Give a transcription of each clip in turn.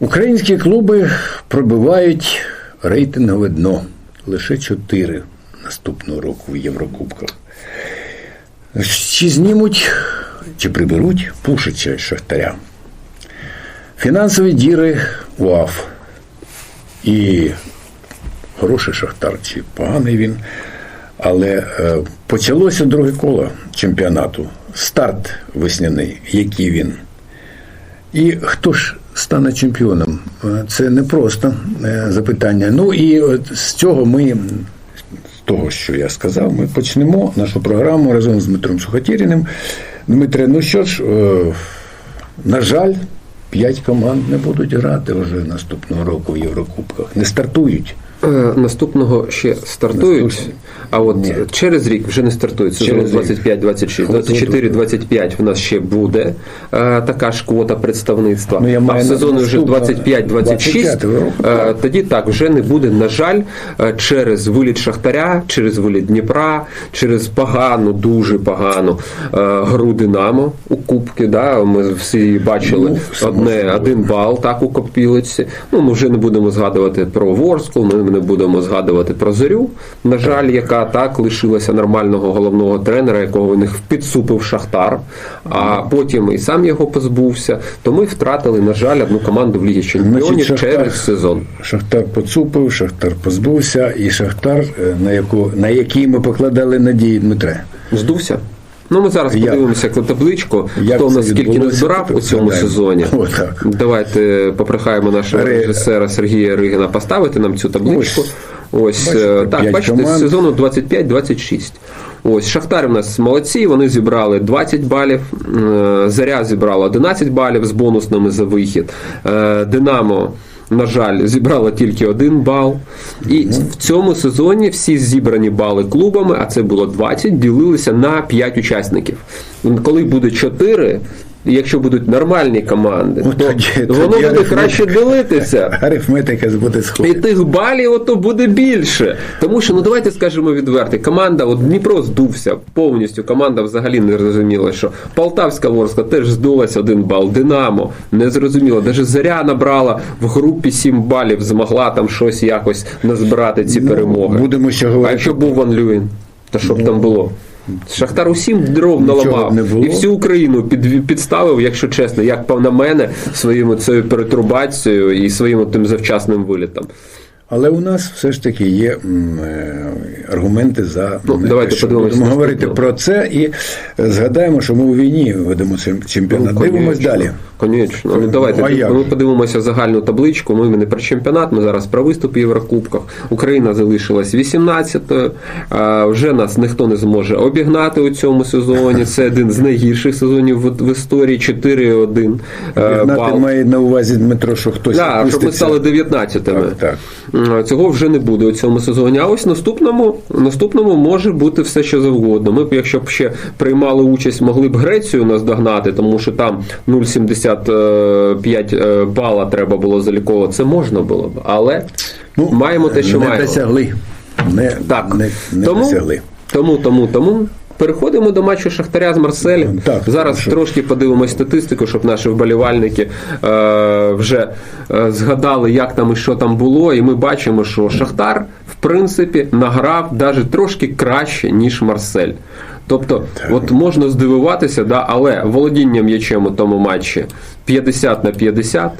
Українські клуби пробивають рейтингове дно. Лише чотири наступного року в Єврокубках. Чи знімуть, чи приберуть Пушича Шахтаря. Фінансові діри УАФ. І хороший Шахтар, чи поганий він. Але е, почалося друге коло чемпіонату. Старт весняний, який він. І хто ж стане чемпіоном? Е, Це не просто е, запитання. Ну і от з цього ми, з того, що я сказав, ми почнемо нашу програму разом з Дмитром Сухотіріним. Дмитре, ну що ж, е, на жаль, п'ять команд не будуть грати вже наступного року в Єврокубках. Не стартують. Е, Наступного ще стартують, а от Ні. через рік вже не стартують. Сезон Через 25-26, От, от, 24-25 в нас ще буде е, така ж квота представництва. Ну, я а в маю сезоні вже 25-26, 25-го року, е, тоді так вже не буде, на жаль, через виліт Шахтаря, через виліт Дніпра, через погану, дуже погану гру Динамо у Кубки. Да? Ми всі бачили Ну, одне, один бал так у Копілиці. Ну, ми вже не будемо згадувати про Ворскл, ми не будемо згадувати про Зорю. На жаль, яка так лишилася нормального головного тренера, якого у них підсупив Шахтар, а потім і сам його позбувся. То ми втратили, на жаль, одну команду в Лігі Чемпіонів Шахтар- через сезон. Шахтар поцупив, Шахтар позбувся, і Шахтар, е, на, яку, на який ми покладали надії, Дмитре. Здувся. Ну, ми зараз Як? подивимося на табличку, Як хто в це нас скільки не збирав у цьому згадаємо. сезоні. Отак. Давайте попрохаємо нашого Ре- режисера Сергія Ригина поставити нам цю табличку. Ось, Бачите, е, так, бачите, команд. з сезону 25-26. Ось Шахтар у нас молодці, вони зібрали 20 балів. е, Заря зібрала 11 балів з бонусними за вихід. Е, Динамо. На жаль, зібрала тільки один бал. І в цьому сезоні всі зібрані бали клубами, а це було 20, ділилися на 5 учасників. Коли буде 4, якщо будуть нормальні команди, От то тоді- воно тоді буде арифметика. краще ділитися. Арифметика буде І тих балів ото буде більше. Тому що, ну давайте скажемо відверто, команда, от Дніпро здувся повністю. Команда взагалі не зрозуміла, що Полтавська Ворська теж здулась один бал. Динамо не зрозуміло. Навіть Заря набрала в групі 7 балів, змогла там щось якось назбирати ці перемоги. Будемо ще говорити. А якщо був Ван Люїн, то що б там було? Шахтар усім дров наламав не було. і всю Україну під, підставив, якщо чесно, як на мене, своїм цією перетурбацією і своїм тим завчасним вилітом. Але у нас все ж таки є е, аргументи за Ну, давайте що будемо говорити про це і згадаємо, що ми у війні ведемо чемпіонат. Дивимось далі. Звісно. Ну, давайте А як ми подивимося загальну табличку. Ми не про чемпіонат, ми зараз про виступ в Єврокубках. Україна залишилась 18-ю. А, Вже нас ніхто не зможе обігнати у цьому сезоні. Це один з найгірших сезонів в, в історії. 4-1 е, бал. має на увазі Дмитро, що хтось Да, щоб ми стали 19-ми. Так, так. М, Цього вже не буде у цьому сезоні. А ось наступному, наступному може бути все, що завгодно. Ми б, якщо б ще приймали участь, могли б Грецію наздогнати, тому що там 0,75 е, бала треба було заліковувати. Це можна було б. Але Ну, маємо те, що не маємо. досягли. Не, Так. не, не тому, досягли. тому, тому, тому. Переходимо до матчу Шахтаря з Марселем. Так, Зараз хорошо. трошки подивимось статистику, щоб наші вболівальники е, вже е, згадали, як там і що там було. І ми бачимо, що Шахтар, в принципі, награв навіть трошки краще, ніж Марсель. Тобто, от можна здивуватися, да, але володіння м'ячем у тому матчі 50 на 50.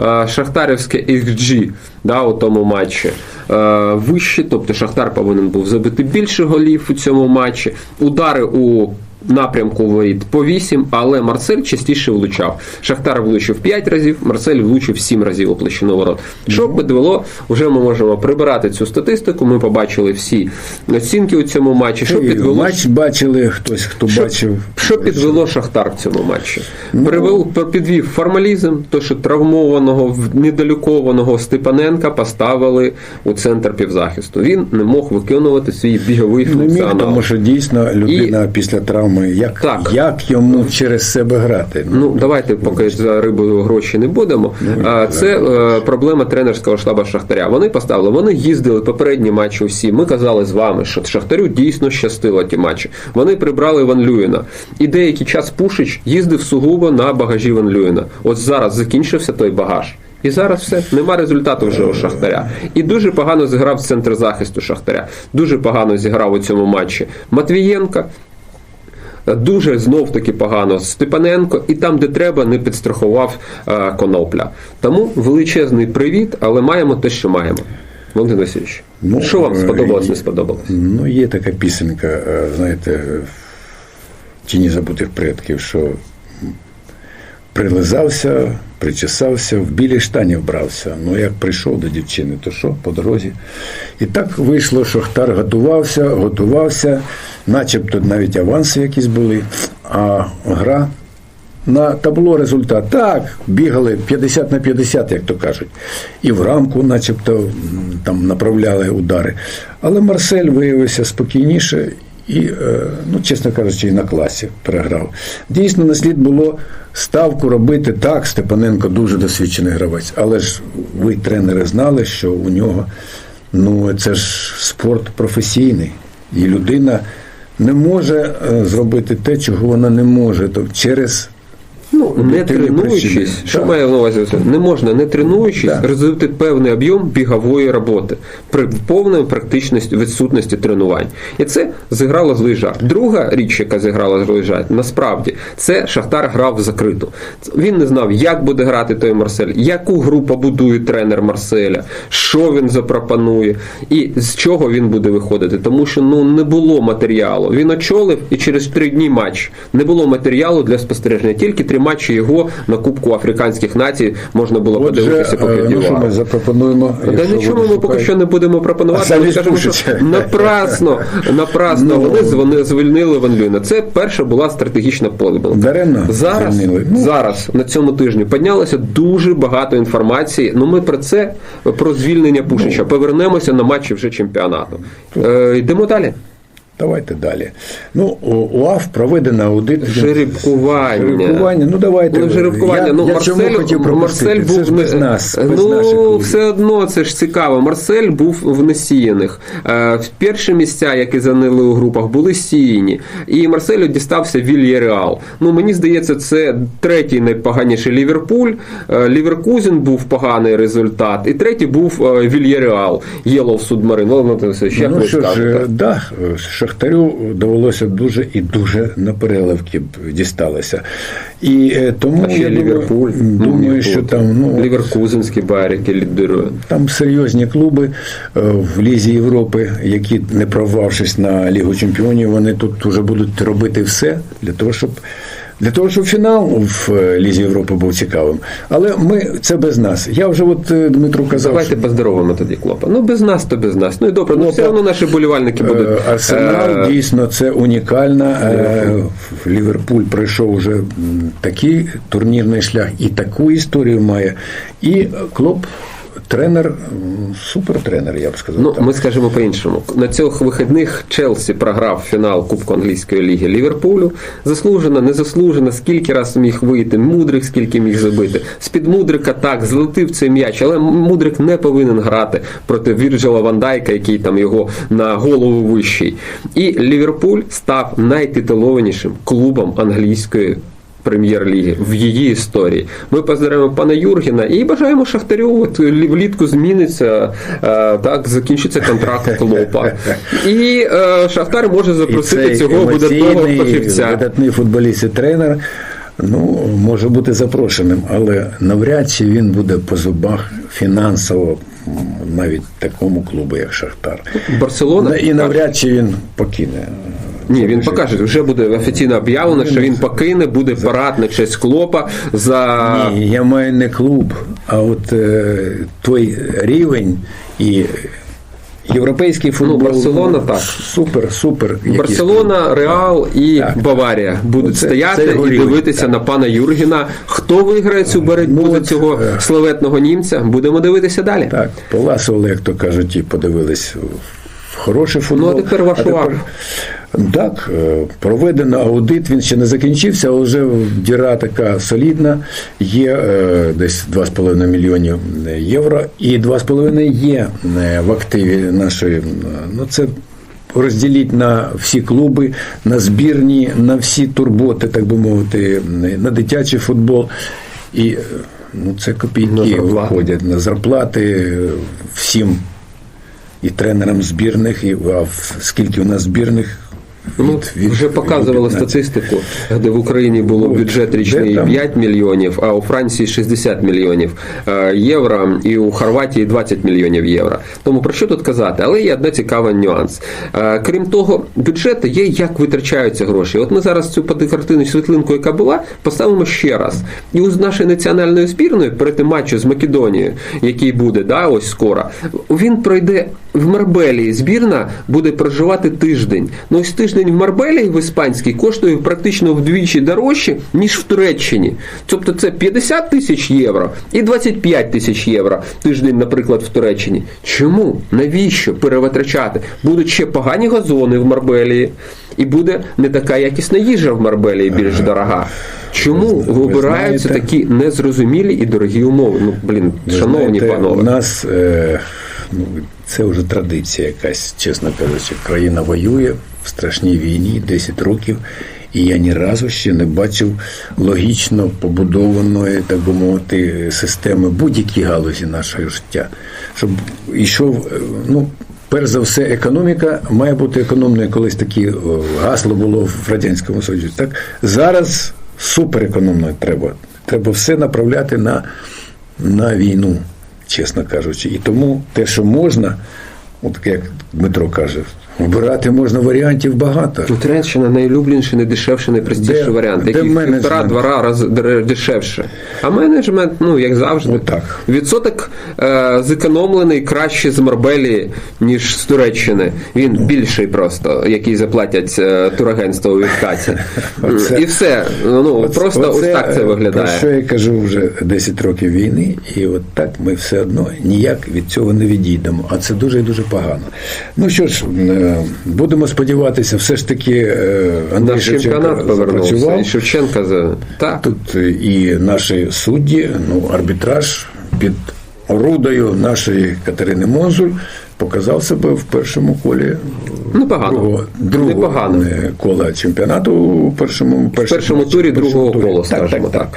Е, Шахтарівське XG да, у тому матчі е, вище, тобто Шахтар повинен був забити більше голів у цьому матчі. Удари у напрямку воріт по 8, але Марсель частіше влучав. Шахтар влучив 5 разів, Марсель влучив 7 разів у площину ворот. Що підвело, вже ми можемо прибирати цю статистику. Ми побачили всі оцінки у цьому матчі. Що підвело Матч бачили, хтось, хто що, бачив. що підвело Шахтар в цьому матчі? Ну, Привел, підвів формалізм, то що травмованого, недолікованого Степаненка поставили у центр півзахисту. Він не мог виконувати свій біговий Не міг, функціонал. тому що дійсно людина після травми, як, Так. як йому через себе грати? Ну давайте поки за рибу гроші не будемо. Ну, А, Це е, проблема тренерського штабу Шахтаря. Вони поставили, вони їздили попередні матчі. Усі ми казали з вами, що Шахтарю дійсно щастило ті матчі. Вони прибрали Ван Люїна. І деякий час Пушич їздив сугубо на багажі Ван Люїна. От зараз закінчився той багаж. І зараз все, нема результату вже у Шахтаря. І дуже погано зіграв центр захисту Шахтаря. Дуже погано зіграв у цьому матчі Матвієнка. Дуже знов таки погано Степаненко, і там, де треба, не підстрахував е, Конопля. Тому величезний привіт, але маємо те, що маємо. Валентин Васильович, Ну, що вам е, сподобалось, не сподобалось? Ну, є така пісенька, е, знаєте, в тіні забутих предків, що прилизався, причесався, в білі штані вбрався. Ну, як прийшов до дівчини, то що, по дорозі. І так вийшло, що Хтар готувався, готувався, начебто навіть аванси якісь були, а гра на табло результат. Так, бігали 50 на 50, як то кажуть. І в рамку, начебто, там направляли удари. Але Марсель виявився спокійніше і, е, ну, чесно кажучи, і на класі переграв. Дійсно, на слід було ставку робити так. Степаненко дуже досвідчений гравець. Але ж ви, тренери, знали, що у нього ну, це ж спорт професійний. І людина не може е, зробити те, чого вона не може. Тобто через Ну, не тренуючись, причини. що Так. має на увазі? Не можна, не тренуючись, Так. розвити певний об'єм бігової роботи при повній практичності відсутності тренувань. І це зіграло злий жарт. Друга річ, яка зіграла злий жарт, насправді це Шахтар грав в закриту. Він не знав, як буде грати той Марсель, яку гру побудує тренер Марселя, що він запропонує, і з чого він буде виходити. Тому що ну не було матеріалу. Він очолив і через три дні матч не було матеріалу для спостереження. Тільки три матчі його на Кубку Африканських націй можна було Отже, подивитися по е, ну, що ми запропонуємо. Та нічого ми поки що не будемо пропонувати. Ми скажемо, що напрасно, напрасно Ну. вони звільнили Ван Люйна. Це перша була стратегічна помилка. Даремно Зараз, звільнили. Ну. зараз на цьому тижні піднялося дуже багато інформації. Ну ми про це, про звільнення. Пушича. Повернемося на матчі вже чемпіонату. Е, йдемо далі. Давайте далі. Ну, УАФ проведено аудит. Жеребкування. Жеребкування. Ну давайте. Ну, жеребкування. Я, ну, я чому Марсель, хотів пропустити? Марсель був Це ж без нас, без ну, наших все одно це ж цікаво. Марсель був в несіяних. Е, перші місця, які зайняли у групах, були сіяні. І Марселю дістався Вільяреал. Ну, мені здається, це третій найпоганіший Ліверпуль. Е, Ліверкузен був поганий результат. І третій був е, Вільяреал. Єлов Судмарин. Ну ви що ж, да, Шахтарю довелося дуже і дуже на переливки дісталися. дісталося. І е, тому я думаю- Ліверпуль. думаю, Ну, що там ну, Ліверкузенські барики, який. Там серйозні клуби е, в Лізі Європи, які, не провавшись на Лігу Чемпіонів, вони тут вже будуть робити все для того, щоб. Для того, щоб фінал в е, Лізі Європи був цікавим. Але ми це без нас. Я вже от е, Дмитру казав, Давайте поздоровимо тоді Клопа. Ну без нас, то без нас. Ну і добре, ну Клопа. все одно наші болівальники будуть. Е, Арсенал е, дійсно це унікальна. Ліверпуль пройшов вже м, такий турнірний шлях і таку історію має. І Клоп тренер, супертренер, я б сказав. Ну, так. ми скажемо по-іншому. На цих вихідних Челсі програв фінал Кубку англійської ліги Ліверпулю. Заслужено, незаслужено, скільки раз міг вийти, мудрик скільки міг забити. З-під мудрика так, злетив цей м'яч, але мудрик не повинен грати проти Вірджила Ван Дайка, який там його на голову вищий. І Ліверпуль став найтитулованішим клубом англійської прем'єр-ліги в її історії. Ми поздравимо пана Юргена і бажаємо Шахтарю. От влітку зміниться е, так, закінчиться контракт Клопа. І е, Шахтар може запросити цього видатного фахівця. видатний футболіст і тренер. Ну, може бути запрошеним, але навряд чи він буде по зубах фінансово навіть такому клубу, як Шахтар. Барселона І навряд чи він покине. Ні, він покаже. Вже буде офіційно об'явлено, що він покине, буде парад на честь Клопа за Ні, я маю не клуб, а от е, той рівень і європейський футбол. Ну, Барселона, ну, так. Супер, супер. Барселона, Реал і Так. Баварія будуть Це- стояти це і дивитися так. на пана Юргена. Хто виграє цю боротьбу Ну, за цього е, славетного німця? Будемо дивитися далі. Так, поласували, як то кажуть, і подивились в хороший футбол. Ну, а тепер ваш увага. Так, е, проведено аудит, він ще не закінчився, але вже діра така солідна. Є е, десь 2,5 мільйонів євро, і 2,5 є е, в активі нашої. Ну, це розділіть на всі клуби, на збірні, на всі турботи, так би мовити, на дитячий футбол. І Ну, це копійки На виходять на зарплати всім і тренерам збірних, і а скільки у нас збірних. Ну, вже показували статистику, де в Україні було бюджет річний 5 мільйонів, а у Франції 60 мільйонів е, євро, і у Хорватії 20 мільйонів євро. Тому про що тут казати? Але є один цікавий нюанс. Е, Крім того, бюджети є, як витрачаються гроші. От ми зараз цю картину світлинку, яка була, поставимо ще раз. І у нашої національної збірної перед тим матчем з Македонією, який буде да, ось скоро, він пройде в Марбелії. Збірна буде проживати тиждень. Ну ось тиждень в Марбелії в іспанській коштує практично вдвічі дорожче, ніж в Туреччині. Тобто це 50 тисяч євро і 25 тисяч євро тиждень, наприклад, в Туреччині. Чому? Навіщо перевитрачати? Будуть ще погані газони в Марбелії, і буде не така якісна їжа в Марбелії більш дорога. Чому Ви вибираються такі незрозумілі і дорогі умови? Ну, блін, Ви шановні знаєте, панове. У нас е, ну, це вже традиція якась, чесно кажучи. Країна воює в страшній війні 10 років, і я ні разу ще не бачив логічно побудованої, так би мовити, системи будь-якій галузі нашого життя. Щоб йшов, е, ну. Перш за все, економіка має бути економною. Колись таке гасло було в Радянському Союзі. Так зараз суперекономною треба. Треба все направляти на на війну, чесно кажучи. І тому те, що можна, от як Дмитро каже, вибирати можна варіантів багато. Ну, Туреччина найулюбленіший, найдешевший, найпростіший Де- варіант, який півтора-два рази дешевше. А менеджмент, ну як завжди, Отак. відсоток е, зекономлений краще з Марбелії, ніж з Туреччини. Він більший просто, який заплатять е, турагентство у відкаті. І все. Ну просто ось так це Про виглядає. що я кажу вже 10 років війни, і от так ми все одно ніяк від цього не відійдемо. А це дуже і дуже погано. Ну що ж, будемо сподіватися, все ж таки е, Андрій Наш Шевченко чемпіонат повернувся. запрацював. І Шевченка за так. Тут і наші судді, ну, арбітраж під орудою нашої Катерини Монзуль показав себе в першому колі Непогано. другого, другого Непогано. е, кола чемпіонату у першому, В першому турі другого кола, скажімо так.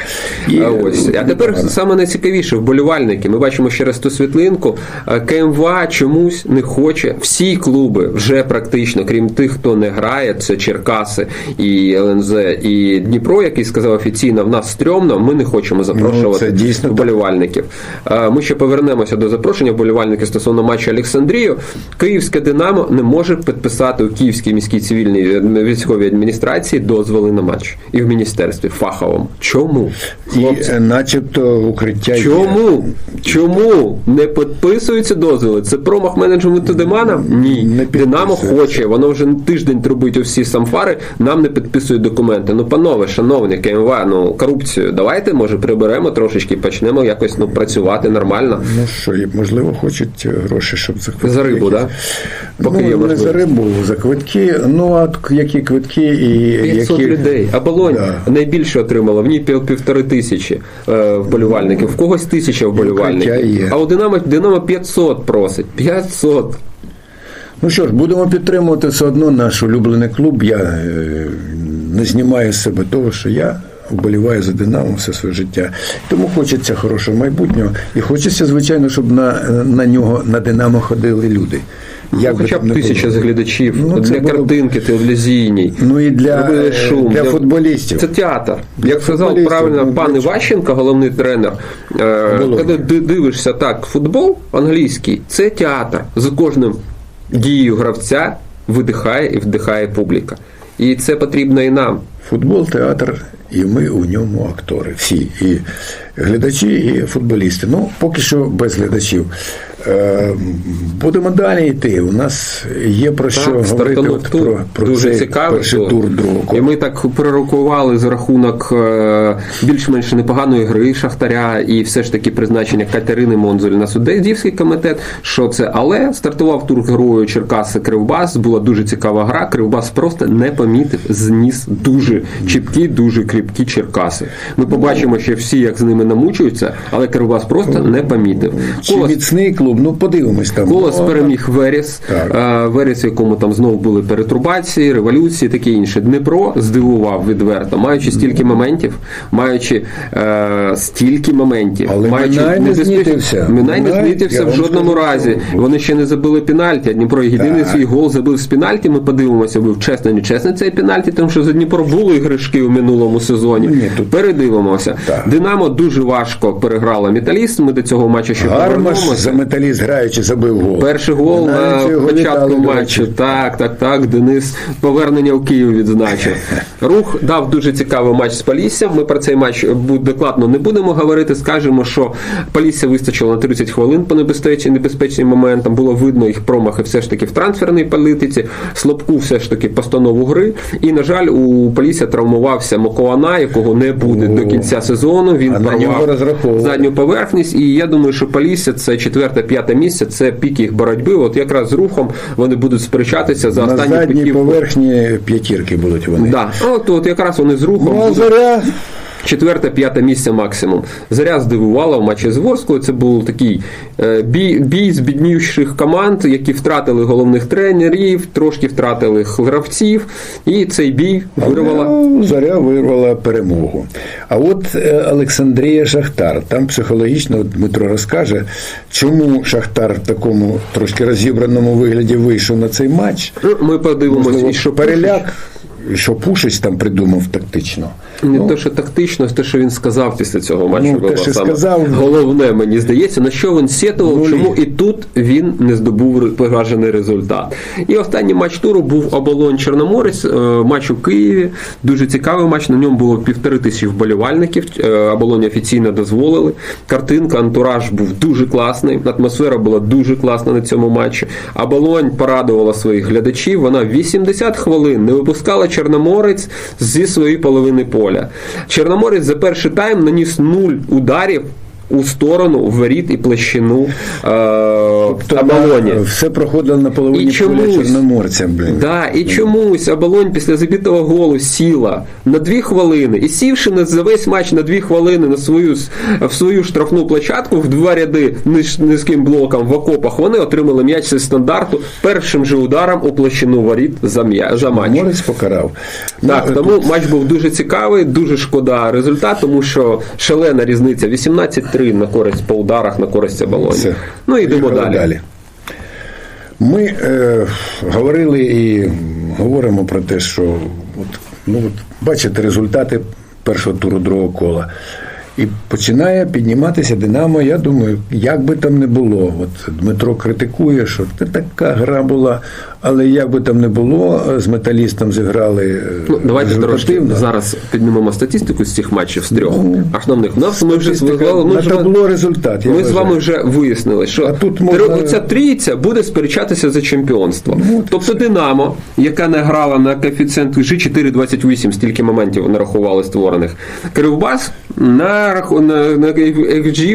І, а, ось. а тепер непогано. саме найцікавіше вболівальники. Ми бачимо ще раз ту світлинку. Е, КМВА чомусь не хоче. Всі клуби вже практично, крім тих, хто не грає, це Черкаси і ЛНЗ і Дніпро, який сказав офіційно, в нас стрьомно, ми не хочемо запрошувати Ну, це так. вболівальників. Е, Ми ще повернемося до запрошення вболівальників стосовно матчу Олександрію. Київське Динамо не може підписати у Київській міській цивільній військовій адміністрації дозволи на матч і в міністерстві фаховому. Чому? І, Хлопці, е, начебто укриття є. Чому? Чому не підписуються дозволи? Це промах менеджменту Димана? Ні. Не Динамо хоче, воно вже тиждень трубить усі самфари, нам не підписують документи. Ну, панове, шановні КМВ, ну корупцію, давайте, може, приберемо трошечки, почнемо якось ну, працювати нормально. Ну що, можливо, хочуть е, гроші, щоб за квитки. За рибу, так? Поки ну, не за рибу, за квитки. Ну, а які квитки і 500 які... людей. А Болонь Да. найбільше отримала. В ній пів- півтори тисячі е, вболівальників. В когось тисяча вболівальників. А у Динамо, Динамо 500 просить. 500. Ну що ж, будемо підтримувати все одно наш улюблений клуб. Я е, не знімаю з себе того, що я вболіваю за Динамо все своє життя. Тому хочеться хорошого майбутнього. І хочеться, звичайно, щоб на, на нього, на Динамо ходили люди. Ну, Як би хоча б тисяча було. глядачів Ну, для було картинки телевізійній. Ну і для, е, шум. для футболістів. Це театр. Для Як сказав правильно ну, пан для? Іващенко, головний тренер, е, коли дивишся так футбол англійський, це театр. За кожним дією гравця видихає і вдихає публіка. І це потрібно і нам. Футбол, театр, і ми у ньому актори. Всі. І глядачі, і футболісти. Ну, поки що без глядачів. Е, Будемо далі йти. У нас є про що говорити от тур. про, про дуже цей цікавий перший тур. тур другого І ми так пророкували за рахунок е, більш-менш непоганої гри Шахтаря і все ж таки призначення Катерини Монзуль на суддівський комітет. Що це? Але стартував тур грою Черкаси Кривбас. Була дуже цікава гра. Кривбас просто не помітив, зніс дуже чіпкі, дуже кріпкі Черкаси. Ми побачимо ще всі, як з ними намучуються, але Кривбас просто не помітив. Чи Колос міцний клуб, клуб. Ну, подивимось там. Колос Ну, переміг Веріс, Так. Е, Веріс, в якому там знову були перетрубації, революції, таке інше. Дніпро здивував відверто, маючи стільки моментів, маючи е, стільки моментів, Але маючи Минай не знітився. Минай не знітився в жодному скажу, разі. Вони ще не забили пенальті. Дніпро єдиний Так. свій гол забив з пенальті. Ми подивимося, був чесно, не чесний цей пенальті, тому що за Дніпро були іграшки у минулому сезоні. Ні, тут- Передивимося. Так. Динамо дуже важко переграла металіст. Ми до цього матчу ще Гармаш повернемося. За граючи забив гол. Перший гол на початку матчу. Так, так, так. Денис повернення в Київ відзначив. Рух дав дуже цікавий матч з Поліссям. Ми про цей матч докладно не будемо говорити. Скажемо, що Полісся вистачило на 30 хвилин по небезпечним небезпечним моментам. Було видно їх промахи все ж таки в трансферній політиці. Слабку все ж таки постанову гри. І, на жаль, у Полісся травмувався Мокоана, якого не буде до кінця сезону. Він порвав задню поверхність. І я думаю, що Полісся це четверте-п'яте місце, це пік їх боротьби. От якраз з рухом вони будуть сперечатися за На останню задній поверхні п'ятірки будуть вони. Да. От, от якраз вони з рухом Ну, а будуть четверте, п'яте місце максимум. Заря здивувала в матчі з Ворською. Це був такий е, бій, бій з бідніших команд, які втратили головних тренерів, трошки втратили гравців, і цей бій вирвала. Ну, Зоря вирвала перемогу. А от е, Олександрія Шахтар, там психологічно Дмитро розкаже, чому Шахтар в такому трошки розібраному вигляді вийшов на цей матч. Ну, Ми подивимося, що переляк, що Пушич там придумав тактично. Не Ну, те, що тактично, а те, що він сказав після цього матчу, Ну, те, що саме сказав. головне, мені здається, на що він сетував, Нулі. чому і тут він не здобув ре- результат. І останній матч туру був оболонь Чорноморець, е, матч у Києві. Дуже цікавий матч. На ньому було півтори тисячі вболівальників. Е, Оболонь офіційно дозволили. Картинка, антураж був дуже класний. Атмосфера була дуже класна на цьому матчі. Оболонь порадувала своїх глядачів. Вона 80 хвилин не випускала Чорноморець зі своєї половини поля. Чорноморець за перший тайм наніс нуль ударів. У сторону воріт і площину е, тобто, оболоні. е, все проходило на половині поля чорноморця. Да, і чомусь оболонь після забитого голу сіла на дві хвилини. І сівши на за весь матч на дві хвилини на свою в свою штрафну площадку в два ряди низьким блоком в окопах, вони отримали м'яч зі стандарту першим же ударом у площину воріт за, матч. Морець покарав. Так, Ну, тому матч був дуже цікавий, дуже шкода результат, тому що шалена різниця 18-3 на користь по ударах, на користь оболоні. Все. Ну йдемо Поїхали далі. Ми е, говорили і говоримо про те, що от, ну, от, бачите результати першого туру другого кола. І починає підніматися Динамо. Я думаю, як би там не було. От Дмитро критикує, що це така гра була, але як би там не було, з металістом зіграли е, Ну, давайте трошки зараз піднімемо статистику з цих матчів з трьох основних. У нас ми вже Статистика ми на вже- табло результат. я Ми з вами вже вияснили, що А тут можна- оця трійця буде сперечатися за чемпіонство. Ну, тобто Динамо, яка не грала на коефіцієнт G428, стільки моментів нарахували створених. Кривбас на, на, на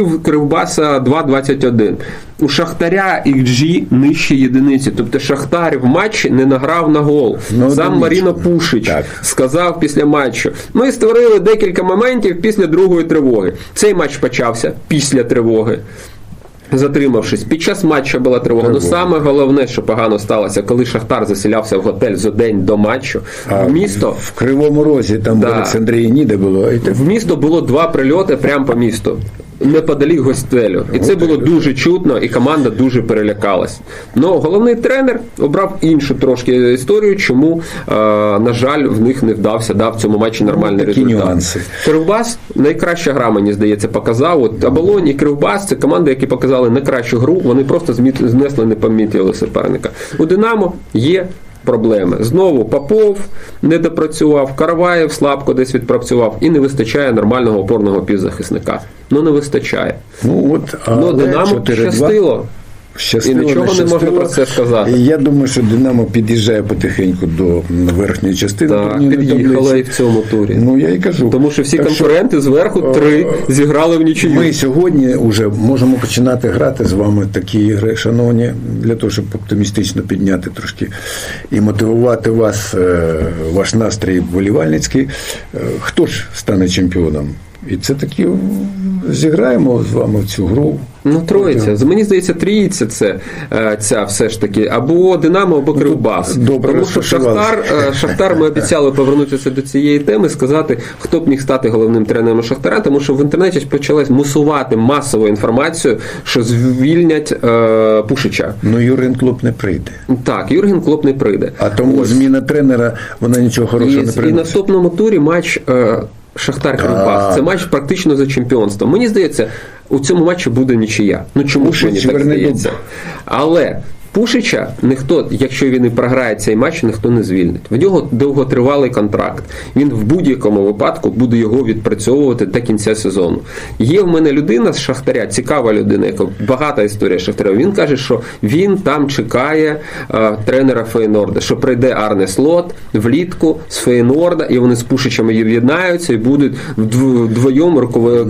в Кривбаса 2,21. У Шахтаря XG нижче єдиниці. Тобто Шахтар в матчі не награв на гол. Ну, Сам. Маріно Пушич Так. сказав після матчу. Ми створили декілька моментів після другої тривоги. Цей матч почався після тривоги. Затримавшись, під час матчу була тривога. Ну саме головне, що погано сталося, коли Шахтар заселявся в готель за день до матчу. А в місто в Кривому Розі, там Да. в Олександрії ніде було. В місто було два прильоти прямо по місту. Неподалік гостелю. І це було дуже чутно, і команда дуже перелякалась. Ну, головний тренер обрав іншу трошки історію, чому, е, на жаль, в них не вдався дав в цьому матчі нормальний такі результат. нюанси. Кривбас найкраща гра, мені здається, показав. От Аболонь і Кривбас це команди, які показали найкращу гру. Вони просто знесли, не помітили суперника. У Динамо є. Проблеми знову Попов не допрацював, Карваєв слабко десь відпрацював і не вистачає нормального опорного півзахисника. Ну не вистачає. Ну от Ну але Динамо 4-2. щастило. Щастило, І нічого не можна про це сказати. Я думаю, що Динамо під'їжджає потихеньку до верхньої частини Так, під'їхала і в цьому турі. Ну я і кажу. Тому що всі Так конкуренти зверху три зіграли в нічию. Ми сьогодні вже можемо починати грати з вами такі ігри, шановні, для того, щоб оптимістично підняти трошки і мотивувати вас, е, ваш настрій вболівальницький. Е, Хто ж стане чемпіоном? І це таки зіграємо з вами в цю гру. Ну, троїця. Мені здається, трійця це е, ця все ж таки або Динамо, або Кривбас. Ну, добре Тому що. Шахтар, е, Шахтар ми обіцяли повернутися до цієї теми, сказати, хто б міг стати головним тренером Шахтара, тому що в інтернеті почалась мусувати масову інформацію, що звільнять е, Пушича. Ну, Юрген Клоп не прийде. Так, Юрген Клоп не прийде. А тому зміна тренера, вона нічого І, хорошого не і на наступному турі матч е, Шахтар. Так. Це матч практично за чемпіонство. Мені здається, у цьому матчі буде нічия. Ну чому ж мені так здається? Але Пушича ніхто, якщо він і програє цей матч, ніхто не звільнить. В нього довготривалий контракт. Він в будь-якому випадку буде його відпрацьовувати до кінця сезону. Є в мене людина з Шахтаря, цікава людина, яка багата історія Шахтаря. Він каже, що він там чекає е, тренера Фейнорда, що прийде Арне Слот влітку з Фейнорда, і вони з Пушичами єднаються і будуть вдв- вдвоєм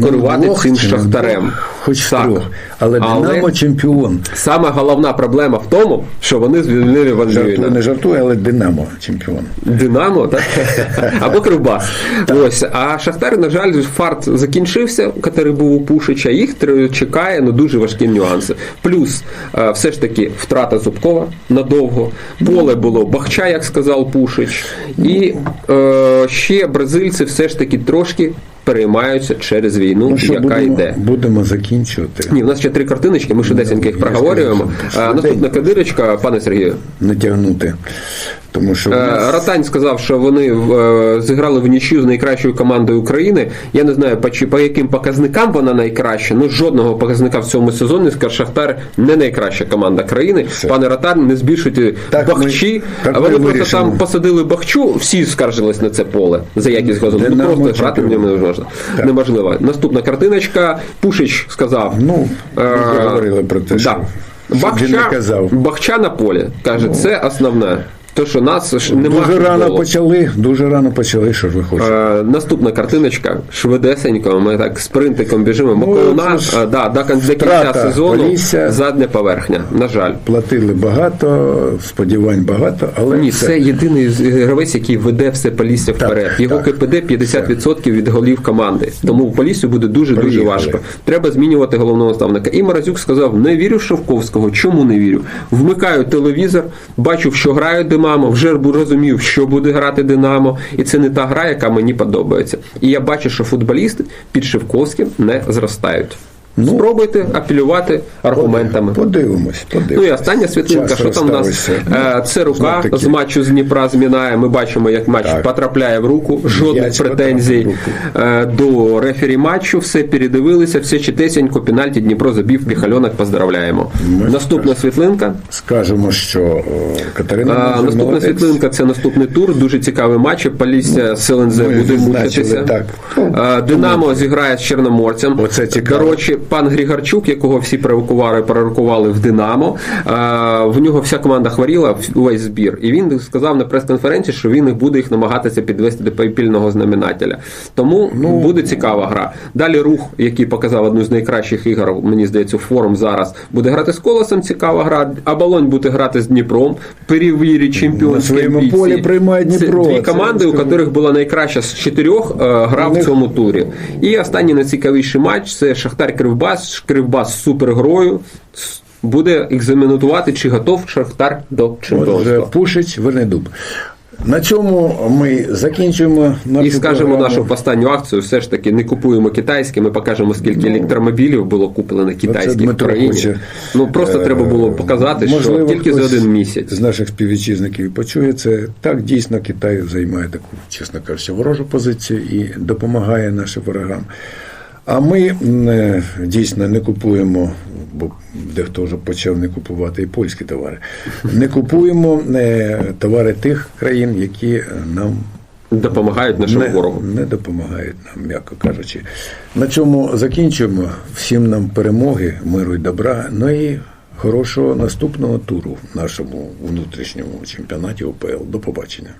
керувати Двох цим шахтарем. Хоч Так. трьох. Але, Динамо чемпіон. Саме головна проблема в тому, що вони звільнили Ван не жартує, але Динамо чемпіон. Динамо, так? або Кривбас. Ось. А Шахтар, на жаль, фарт закінчився, який був у Пушича. Їх чекає ну, дуже важкі нюанси. Плюс, е, все ж таки, втрата Зубкова надовго. Поле було Бахча, як сказав Пушич. І е, ще бразильці все ж таки трошки переймаються через війну, Ну що, яка будемо, йде. будемо закінчувати. Ні, у нас ще три картиночки, ми їх Ну, проговорюємо. А, Наступна кадирочка, пане Сергію. Не тягнути. Тому що Е, нас- Ратань сказав, що вони е, зіграли в нічю з найкращою командою України. Я не знаю, по, по яким показникам вона найкраща. Ну жодного показника в цьому сезоні скаже Шахтар не найкраща команда країни. Пане Ратань, не збільшуйте Так бахчі. ми- так вони просто вирішимо. там посадили бахчу, всі скаржились на це поле за якість газону. Ну просто грати в ньому чемпіон. неможливо. Так. Неможливо. Наступна картиночка. Пушич сказав. Ну, ми Е, говорили про те, що, да. не казав. Бахча на полі. Каже, це основне. То, що нас немає. Дуже рано футболу. почали, дуже рано почали, що ж ви хочете. Е, наступна картиночка. Швидесенько. Ми так спринтиком біжимо. Миколуна, Ну, е, да, до, кінця сезону Полісся. задня поверхня. На жаль. Платили багато, сподівань багато, але Ні, все. це єдиний гравець, який веде все Полісся вперед. Його так. КПД 50% від голів команди. Тому у Поліссю буде дуже дуже важко. Треба змінювати головного наставника. І Морозюк сказав: не вірю в Шовковського. Чому не вірю? Вмикаю телевізор, бачу, що грає Динамо, вже розумів, що буде грати Динамо, і це не та гра, яка мені подобається. І я бачу, що футболісти під Шевковським не зростають. Ну, Спробуйте апелювати аргументами. Подивимось, подивимось. Ну і остання світлинка, Час що там у нас е, це рука з матчу з Дніпра змінає. Ми бачимо, як матч Так. потрапляє в руку. Жодних претензій е, до рефері матчу. Все передивилися, все читесенько. Пенальті Дніпро забив Піхальонок. Поздравляємо. Ми Наступна світлинка. Скажемо, що Катерина А, наступна молодець. світлинка це наступний тур. Дуже цікавий матч. Полісся з ЛНЗ буде мучитися. так. А, Динамо зіграє з Чорноморцем. Оце цікаво. Речі, пан Григорчук, якого всі пророкували, пророкували в Динамо. а, В нього вся команда хворіла, увесь збір. І він сказав на прес-конференції, що він буде їх намагатися підвести до пільного знаменателя. Тому Ну, буде цікава гра. Далі рух, який показав одну з найкращих ігор, мені здається, форум зараз, буде грати з колосом. Цікава гра. Абалонь буде грати з Дніпром. Перевірить чемпіонські своєму амбіції. полі приймає Дніпро, Це дві це команди, у яких була найкраща з чотирьох е, гра в цьому турі. І останній найцікавіший матч це Шахтар Кривбас. Кривбас супергрою. Буде екзаменувати, чи готов Шахтар до чемпіонства. Пушич, Вернедуб. На цьому ми закінчуємо нашу І скажемо програму. нашу останню акцію. Все ж таки не купуємо китайське. Ми покажемо, скільки електромобілів було куплено китайських в Ну, країні. Ну просто е, треба було показати, що тільки за один місяць. З наших співвітчизників почує це. Так, дійсно, Китай займає таку, чесно кажучи, ворожу позицію і допомагає нашим ворогам. А ми е, дійсно не купуємо, бо дехто вже почав не купувати і польські товари. Не купуємо е, товари тих країн, які нам Допомагають нашому не, ворогу. не допомагають нам, м'яко кажучи. На цьому закінчуємо. Всім нам перемоги, миру і добра. Ну і хорошого наступного туру в нашому внутрішньому чемпіонаті ОПЛ. До побачення.